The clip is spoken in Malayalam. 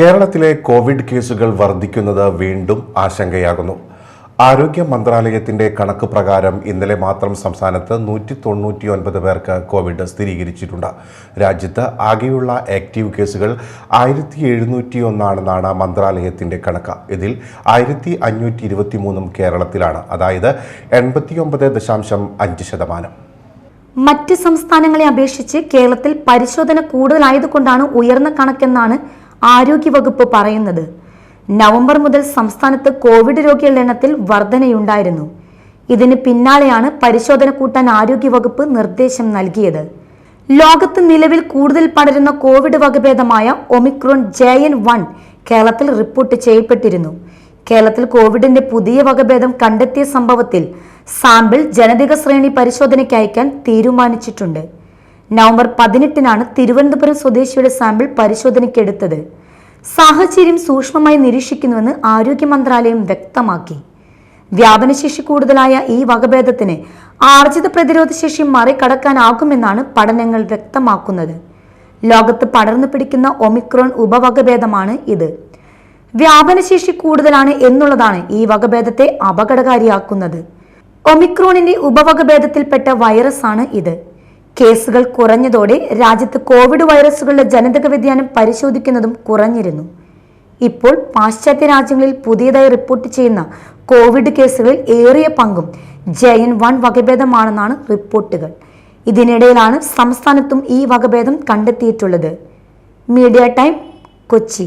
കേരളത്തിലെ കോവിഡ് കേസുകൾ വർദ്ധിക്കുന്നത് വീണ്ടും ആശങ്കയാകുന്നു. ആരോഗ്യ മന്ത്രാലയത്തിന്റെ കണക്ക് പ്രകാരം ഇന്നലെ മാത്രം സംസ്ഥാനത്ത് നൂറ്റി തൊണ്ണൂറ്റി ഒൻപത് പേർക്ക് കോവിഡ് സ്ഥിരീകരിച്ചിട്ടുണ്ട്. രാജ്യത്ത് ആകെയുള്ള ആക്റ്റീവ് കേസുകൾ ആയിരത്തി എഴുന്നൂറ്റി ഒന്നാണെന്നാണ് മന്ത്രാലയത്തിന്റെ കണക്ക്. ഇതിൽ ആയിരത്തി അഞ്ഞൂറ്റി ഇരുപത്തി മൂന്നും കേരളത്തിലാണ്. അതായത് എൺപത്തിയൊമ്പത് ദശാംശം അഞ്ച് ശതമാനം. മറ്റ് സംസ്ഥാനങ്ങളെ അപേക്ഷിച്ച് കേരളത്തിൽ പരിശോധന കൂടുതലായതുകൊണ്ടാണ് ഉയർന്ന കണക്കെന്നാണ് ആരോഗ്യവകുപ്പ് പറയുന്നത്. നവംബർ മുതൽ സംസ്ഥാനത്ത് കോവിഡ് രോഗികളുടെ എണ്ണത്തിൽ വർധനയുണ്ടായിരുന്നു. ഇതിന് പിന്നാലെയാണ് പരിശോധന കൂട്ടാൻ ആരോഗ്യവകുപ്പ് നിർദ്ദേശം നൽകിയത്. ലോകത്ത് നിലവിൽ കൂടുതൽ പടരുന്ന കോവിഡ് വകഭേദമായ ഒമിക്രോൺ ജെ എൻ വൺ കേരളത്തിൽ റിപ്പോർട്ട് ചെയ്യപ്പെട്ടിരുന്നു. കേരളത്തിൽ കോവിഡിന്റെ പുതിയ വകഭേദം കണ്ടെത്തിയ സംഭവത്തിൽ സാമ്പിൾ ജനതിക ശ്രേണി പരിശോധനയ്ക്ക് അയക്കാൻ തീരുമാനിച്ചിട്ടുണ്ട്. നവംബർ പതിനെട്ടിനാണ് തിരുവനന്തപുരം സ്വദേശിയുടെ സാമ്പിൾ പരിശോധനയ്ക്കെടുത്തത്. സാഹചര്യം സൂക്ഷ്മമായി നിരീക്ഷിക്കുന്നുവെന്ന് ആരോഗ്യ മന്ത്രാലയം വ്യക്തമാക്കി. വ്യാപനശേഷി കൂടുതലായ ഈ വകഭേദത്തിന് ആർജിത പ്രതിരോധ ശേഷി മറികടക്കാനാകുമെന്നാണ് പഠനങ്ങൾ വ്യക്തമാക്കുന്നത്. ലോകത്ത് പടർന്നു പിടിക്കുന്ന ഒമിക്രോൺ ഉപവകഭേദമാണ് ഇത്. വ്യാപനശേഷി കൂടുതലാണ് എന്നുള്ളതാണ് ഈ വകഭേദത്തെ അപകടകാരിയാക്കുന്നത്. ഒമിക്രോണിന്റെ ഉപവകഭേദത്തിൽപ്പെട്ട വൈറസാണ് ഇത്. കേസുകൾ കുറഞ്ഞതോടെ രാജ്യത്ത് കോവിഡ് വൈറസുകളുടെ ജനിതക വ്യതിയാനം പരിശോധിക്കുന്നതും കുറഞ്ഞിരുന്നു. ഇപ്പോൾ പാശ്ചാത്യ രാജ്യങ്ങളിൽ പുതിയതായി റിപ്പോർട്ട് ചെയ്യുന്ന കോവിഡ് കേസുകളിൽ ഏറിയ പങ്കും ജയൻ വൺ വകഭേദമാണെന്നാണ് റിപ്പോർട്ടുകൾ. ഇതിനിടയിലാണ് സംസ്ഥാനത്തും ഈ വകഭേദം കണ്ടെത്തിയിട്ടുള്ളത്. Media time Kochi.